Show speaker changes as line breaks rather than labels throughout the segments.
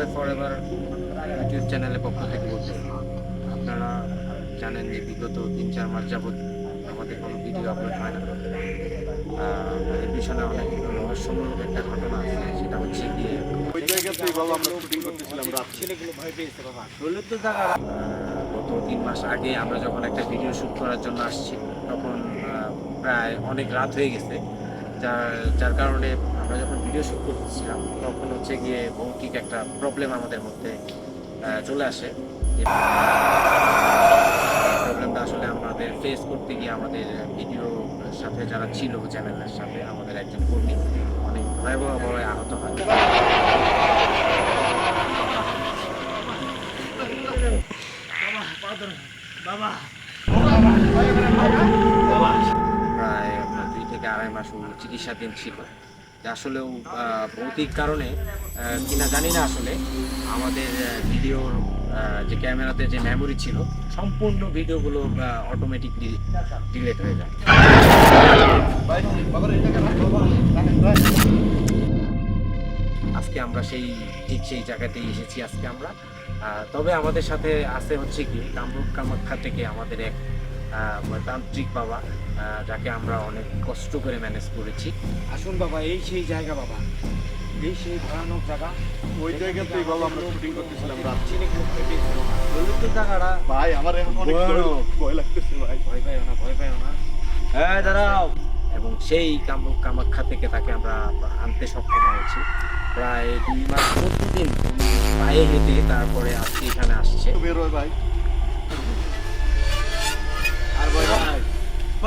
Way for ever YouTube চ্যানেলের পক্ষ থেকে বলতে আপনারা জানেন যে বিগত তিন চার মাস যাবৎ আমাদের কোনো ভিডিও আপলোড হয় না। এর পিছনে অনেক রহস্যমূলক একটা ঘটনা আছে সেটা হচ্ছে গিয়ে গত তিন মাস আগে আমরা যখন একটা ভিডিও শ্যুট করার জন্য আসছি তখন প্রায় অনেক রাত হয়ে গেছে। যার যার কারণে আমরা যখন ভিডিও শুট করতেছিলাম, তখন হচ্ছে গিয়ে ভৌতিক একটা প্রবলেম আমাদের মধ্যে চলে আসে। প্রবলেমটা আসলে আমাদের ফেস করতে গিয়ে আমাদের ভিডিও সাথে যারা ছিল চ্যানেলের সাথে, আমাদের একজন কর্মী, অনেক ভয়াবহভাবে আহত হয়। বাবা থেকে আড়াই মাস চিকিৎসাধীন ছিল। আসলেও ভৌতিক কারণে কিনা জানি না আসলে, আমাদের ভিডিওর যে ক্যামেরাতে যে মেমোরি ছিল, সম্পূর্ণ ভিডিওগুলো অটোমেটিকলি ডিলেট হয়ে যায়। আজকে আমরা সেই, ঠিক সেই জায়গাতেই এসেছি আজকে আমরা। তবে আমাদের সাথে আছে হচ্ছে কি, কামরূপ কামাখ্যা থেকে আমাদের এক তান্ত্রিক বাবা যাকে আমরা অনেক কষ্ট করে ম্যানেজ করেছি।
আসুন বাবা এই সেই জায়গা বাবা। এই সেই ভয়ানক জায়গা।
ওই জায়গাতেই বাবা আমরা শুটিং করতেছিলাম রাত
ললিত জায়গাটা।
ভাই আমার এখন অনেক। ভয় লাগতেছে ভাই।
ভয় পাইও না ভয় পাইও না। হ্যাঁ দাঁড়াও।
এবং সেই কামরূপ কামাখ্যা থেকে তাকে আমরা আনতে সক্ষম হয়েছি। প্রায় দুই মাস প্রতিদিন পায়ে হেঁটে তারপরে আজকে এখানে আসছে।
বেরোয় ভাই।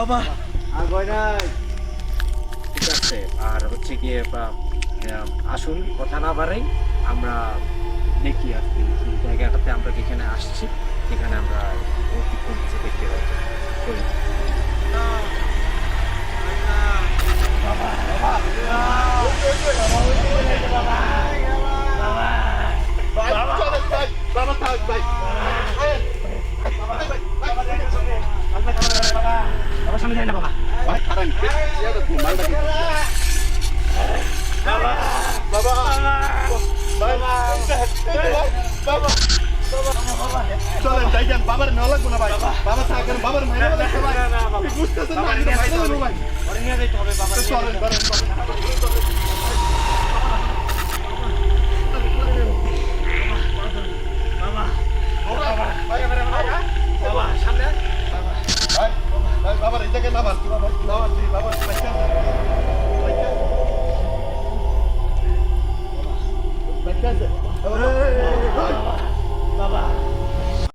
বাবা। আর ভয় নাই
ঠিক আছে, আর হচ্ছে গিয়ে আসুন, কথা না বাড়াই, আমরা দেখি আর কি জায়গাটাতে আমরা যেখানে
তুমি মালটা কি বাবা বাবা বাবা চলেন যান বাবার নেওয়া লাগবো না ভাই বাবা থাকেন বাবার মাইনে বুঝতেছেন না আমি ভাই চলেন বাবার এই জায়গায় নামান নামান জি বাবার বাইকে বাইকে